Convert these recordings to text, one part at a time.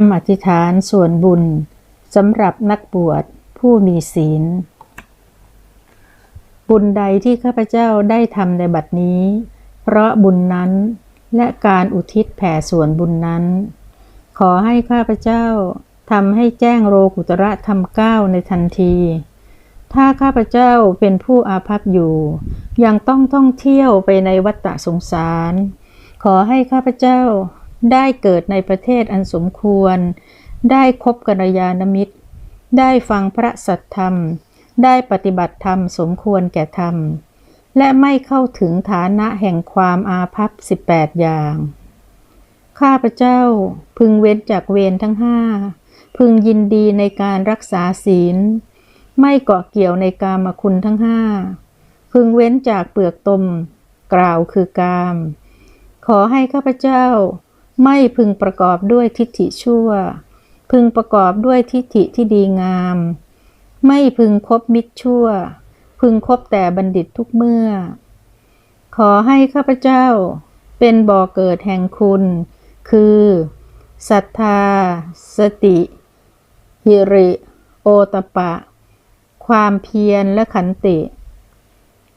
คำอธิษฐานส่วนบุญสำหรับนักบวชผู้มีศีล บุญใดที่ข้าพเจ้าได้ทำในบัดนี้ เพราะบุญนั้นและการอุทิศแผ่ส่วนบุญนั้น ขอให้ข้าพเจ้าทำให้แจ้งโลกุตระธรรมเก้าในทันที ถ้าข้าพเจ้าเป็นผู้อาภัพอยู่ ยังต้องท่องเที่ยวไปในวัฏฏะสงสาร ขอให้ข้าพเจ้า ได้เกิดในประเทศอันสมควร ได้คบกัลยาณมิตร ได้ฟังพระสัทธรรม ได้ปฏิบัติธรรมสมควรแก่ธรรม และไม่เข้าถึงฐานะแห่งความอาภัพสิบแปดอย่าง ข้าพเจ้าพึงเว้นจากเวรทั้งห้า พึงยินดีในการรักษาศีล ไม่เกาะเกี่ยวในกามคุณทั้งห้า พึงเว้นจากเปลือกตม กล่าวคือกามขอให้ข้าพเจ้า ไม่พึงประกอบด้วยทิฏฐิชั่ว พึงประกอบด้วยทิฏฐิที่ดีงาม ไม่พึงคบมิตรชั่ว พึงคบแต่บัณฑิตทุกเมื่อ ขอให้ข้าพเจ้าเป็นบ่อเกิดแห่งคุณ คือศรัทธา สติ หิริ โอตปะ ความเพียรและขันติ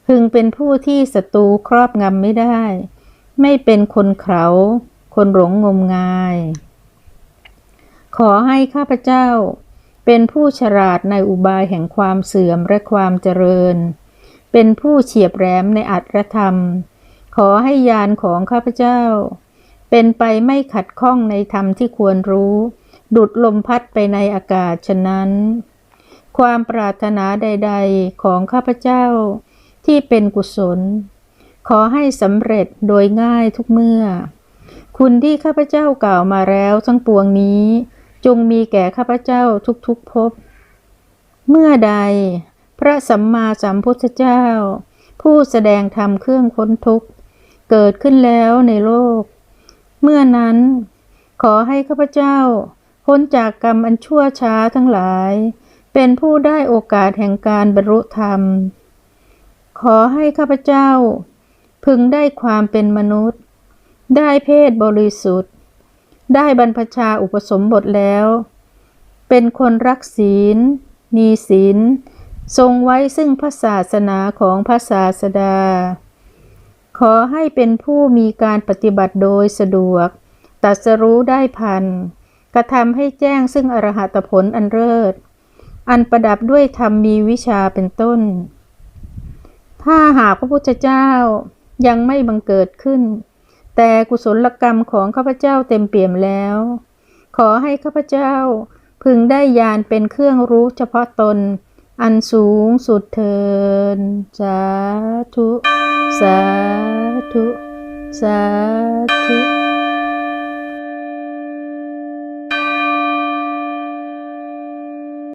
พึงเป็นผู้ที่ศัตรูครอบงำไม่ได้ ไม่เป็นคนเขา คนหลงงมงาย ขอให้ข้าพเจ้าเป็นผู้ฉลาดในอุบายแห่งความเสื่อมและความเจริญ เป็นผู้เฉียบแหลมในอัตรธรรม ขอให้ญาณของข้าพเจ้า เป็นไปไม่ขัดข้องในธรรมที่ควรรู้ ดุดลมพัดไปในอากาศฉะนั้น ความปรารถนาใด ๆ ของข้าพเจ้าที่เป็นกุศล ขอให้สำเร็จโดยง่ายทุกเมื่อ คุณที่ข้าพเจ้ากล่าวมาแล้วทั้งปวงนี้ จงมีแก่ข้าพเจ้าทุกๆภพเมื่อใด พระสัมมาสัมพุทธเจ้า ผู้แสดงธรรมเครื่องพ้นทุกข์เกิดขึ้นแล้วในโลก เมื่อนั้น ขอให้ข้าพเจ้าพ้นจากกรรมอันชั่วช้าทั้งหลาย เป็นผู้ได้โอกาสแห่งการบรรลุธรรม ขอให้ข้าพเจ้า พึงได้ความเป็นมนุษย์ ได้เพศบริสุทธิ์ ได้บรรพชาอุปสมบทแล้ว เป็นคนรักศีล มีศีล ทรงไว้ซึ่งพระศาสนาของพระศาสดา ขอให้เป็นผู้มีการปฏิบัติโดยสะดวก ตัดสรู้ได้พัน กระทำให้แจ้งซึ่งอรหัตผลอันเลิศ อันประดับด้วยธรรมมีวิชาเป็นต้น ถ้าหากพระพุทธเจ้ายังไม่บังเกิดขึ้น แต่กุศลกรรมของข้าพเจ้าเต็มเปี่ยมแล้ว ขอให้ข้าพเจ้าพึงได้ญาณเป็นเครื่องรู้เฉพาะตน อันสูงสุดเทิน สาธุ สาธุ สาธุ